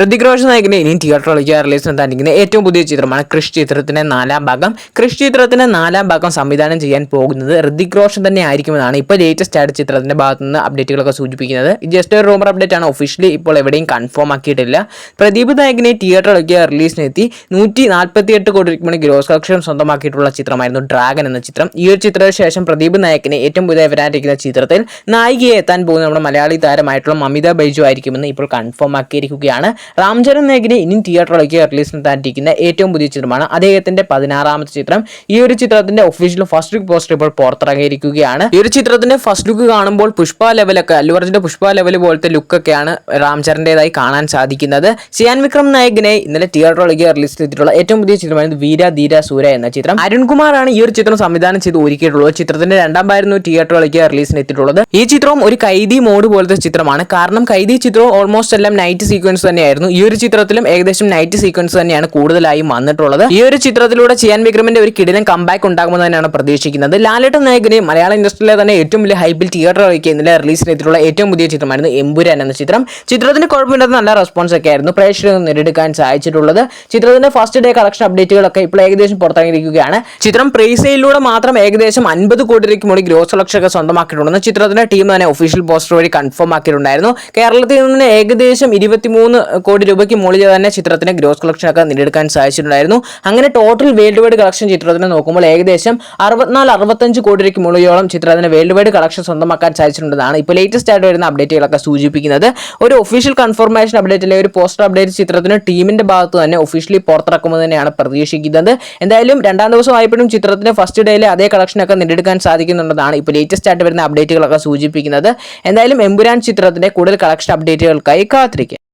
ഋതിക് റോഷൻ നായകന്റെ ഇനിയും തിയേറ്ററിലേക്ക് റിലീസ് നടത്താനിരിക്കുന്ന ഏറ്റവും പുതിയ ചിത്രമാണ് ക്രിഷ് ചിത്രത്തിന്റെ നാലാം ഭാഗം. ക്രിഷ് ചിത്രത്തിന്റെ നാലാം ഭാഗം സംവിധാനം ചെയ്യാൻ പോകുന്നത് ഋതിക് റോഷൻ തന്നെ ആയിരിക്കുമെന്നാണ് ഇപ്പോൾ ലേറ്റസ്റ്റ് ആയിട്ട് ചിത്രത്തിന്റെ ഭാഗത്തു നിന്ന് അപ്ഡേറ്റുകളൊക്കെ സൂചിപ്പിക്കുന്നത്. ജസ്റ്റ് ഒരു റൂമർ അപ്ഡേറ്റ് ആണ്. ഒഫീഷ്യലി ഇപ്പോൾ എവിടെയും കൺഫേം ആക്കിയിട്ടില്ല. പ്രദീപ് നായകനെ തിയേറ്ററിലേക്ക് റിലീസിനെത്തി നൂറ്റി നാൽപ്പത്തി എട്ട് കോടി രൂപയ്ക്ക് ഗ്രോസ് കളക്ഷൻ സ്വന്തമാക്കിയിട്ടുള്ള ചിത്രമായിരുന്നു ഡ്രാഗൻ എന്ന ചിത്രം. ഈ ഒരു ചിത്രത്തിന് ശേഷം പ്രദീപ് നായകനെ ഏറ്റവും പുതിയ വരാനിരിക്കുന്ന ചിത്രത്തിൽ നായികയെ എത്താൻ പോകുന്ന നമ്മുടെ മലയാളി താരമായിട്ടുള്ള മമിത ബൈജു ആയിരിക്കുമെന്ന് ഇപ്പോൾ കൺഫേം ആക്കിയിരിക്കുകയാണ്. രാംചരൺ നായകിനെ ഇനിയും തിയേറ്ററിലേക്ക് റിലീസ് നടത്താനിരിക്കുന്ന ഏറ്റവും പുതിയ ചിത്രമാണ് അദ്ദേഹത്തിന്റെ പതിനാറാമത്തെ ചിത്രം. ഈ ഒരു ചിത്രത്തിന്റെ ഒഫീഷ്യൽ ഫസ്റ്റ് ലുക്ക് പോസ്റ്റർ ഇപ്പോൾ പുറത്തിറങ്ങിയിരിക്കുകയാണ്. ഈ ഒരു ചിത്രത്തിന്റെ ഫസ്റ്റ് ലുക്ക് കാണുമ്പോൾ പുഷ്പ ലെവലൊക്കെ അല്ലു അർജുന്റെ പുഷ്പ ലെവൽ പോലത്തെ ലുക്കൊക്കെയാണ് രാംചരന്റേതായി കാണാൻ സാധിക്കുന്നത്. സിയാൻ വിക്രം നായകനെ ഇന്നലെ തിയേറ്ററിലേക്ക് റിലീസ് ചെയ്തിട്ടുള്ള ഏറ്റവും പുതിയ ചിത്രമാണ് വീര ധീര സൂര എന്ന ചിത്രം. അരുൺകുമാറാണ് ഈ ഒരു ചിത്രം സംവിധാനം ചെയ്ത് ഒരുക്കിയിട്ടുള്ളത്. ചിത്രത്തിന്റെ രണ്ടാം ഭാഗമായിരുന്നു തിയേറ്ററിലേക്ക് റിലീസിന് എത്തിയിട്ടുള്ളത്. ഈ ചിത്രവും ഒരു കൈദി മോഡ് പോലത്തെ ചിത്രമാണ്. കാരണം കൈദി ചിത്രവും ഓൾമോസ്റ്റ് എല്ലാം നൈറ്റ് സീക്വൻസ് തന്നെയായിരുന്നു. ഈ ഒരു ചിത്രത്തിലും ഏകദേശം നൈറ്റ് സീക്വൻസ് തന്നെയാണ് കൂടുതലായും വന്നിട്ടുള്ളത്. ഈ ഒരു ചിത്രത്തിലൂടെ ചെയ്യാൻ വിക്രമിന്റെ ഒരു കിടിലൻ കമ്പാക്ക് ഉണ്ടാകുമെന്ന് തന്നെയാണ് പ്രതീക്ഷിക്കുന്നത്. ലാലേട്ടൻ നായകനെ മലയാള ഇൻഡസ്ട്രിയിലെ തന്നെ ഏറ്റവും വലിയ ഹൈബിൽ തിയേറ്റർ ഒക്കെ ഇന്നലെ റിലീസിന് എത്തിയിട്ടുള്ള ഏറ്റവും പുതിയ ചിത്രമായിരുന്നു എമ്പുരാൻ എന്ന ചിത്രം. ചിത്രത്തിന് കുഴപ്പമില്ലാത്ത നല്ല റെസ്പോൺസ് ഒക്കെ ആയിരുന്നു പ്രേക്ഷകർ നേടിയെടുക്കാൻ സാധിച്ചിട്ടുള്ളത്. ചിത്രത്തിന്റെ ഫസ്റ്റ് ഡേ കളക്ഷൻ അപ്ഡേറ്റുകളൊക്കെ ഇപ്പോൾ ഏകദേശം പുറത്തിറങ്ങിയിരിക്കുകയാണ്. ചിത്രം പ്രീസെയിലൂടെ മാത്രം ഏകദേശം അൻപത് കോടി രൂപയ്ക്ക് മുകളിൽ ഗ്രോസ് കളക്ഷൻ ഒക്കെ സ്വന്തമാക്കിയിട്ടുണ്ടെന്ന് ചിത്രത്തിന്റെ ടീം തന്നെ ഒഫീഷ്യൽ പോസ്റ്റർ വഴി കൺഫേം ആക്കിയിട്ടുണ്ടായിരുന്നു. കേരളത്തിൽ നിന്ന് ഏകദേശം ഇരുപത്തിമൂന്ന് കോടി രൂപയ്ക്ക് മുകളിൽ തന്നെ ചിത്രത്തിന് ഗ്രോസ് കളക്ഷൻ ഒക്കെ നേടിയെടുക്കാൻ സാധിച്ചിട്ടുണ്ടായിരുന്നു. അങ്ങനെ ടോട്ടൽ വേൾഡ് വൈഡ് കളക്ഷൻ ചിത്രത്തിന് നോക്കുമ്പോൾ ഏകദേശം അറുപത്തിനാല് അറുപത്തഞ്ച് കോടി രൂപയ്ക്ക് മുകളിലോളം ചിത്രത്തിന് വേൾഡ് വൈഡ് കളക്ഷൻ സ്വന്തമാക്കാൻ സാധിച്ചിട്ടുണ്ടെന്നാണ് ഇപ്പോൾ ലേറ്റസ്റ്റ് ആയിട്ട് വരുന്ന അപ്ഡേറ്റുകളൊക്കെ സൂചിപ്പിക്കുന്നത്. ഒരു ഒഫീഷ്യൽ കൺഫർമേഷൻ അപ്ഡേറ്റ് അപ്ഡേറ്റിലെ ഒരു പോസ്റ്റർ അപ്ഡേറ്റ് ചിത്രത്തിന് ടീമിന്റെ ഭാഗത്ത് തന്നെ ഒഫീഷ്യലി പുറത്തിറക്കുമെന്ന് തന്നെയാണ് പ്രതീക്ഷിക്കുന്നത്. എന്തായാലും രണ്ടാം ദിവസം ആയപ്പോഴും ചിത്രത്തിന് ഫസ്റ്റ് ഡേയിലെ അതേ കളക്ഷൻ കളക്ഷനൊക്കെ നേടിയെടുക്കാൻ സാധിക്കുന്നുണ്ടെന്നാണ് ഇപ്പോൾ ലേറ്റസ്റ്റ് ആയിട്ട് വരുന്ന അപ്ഡേറ്റുകളൊക്കെ സൂചിപ്പിക്കുന്നത്. എന്തായാലും എമ്പുരാൻ ചിത്രത്തിന്റെ കൂടുതൽ കളക്ഷൻ അപ്ഡേറ്റുകൾക്കായി കാത്തിരിക്കുക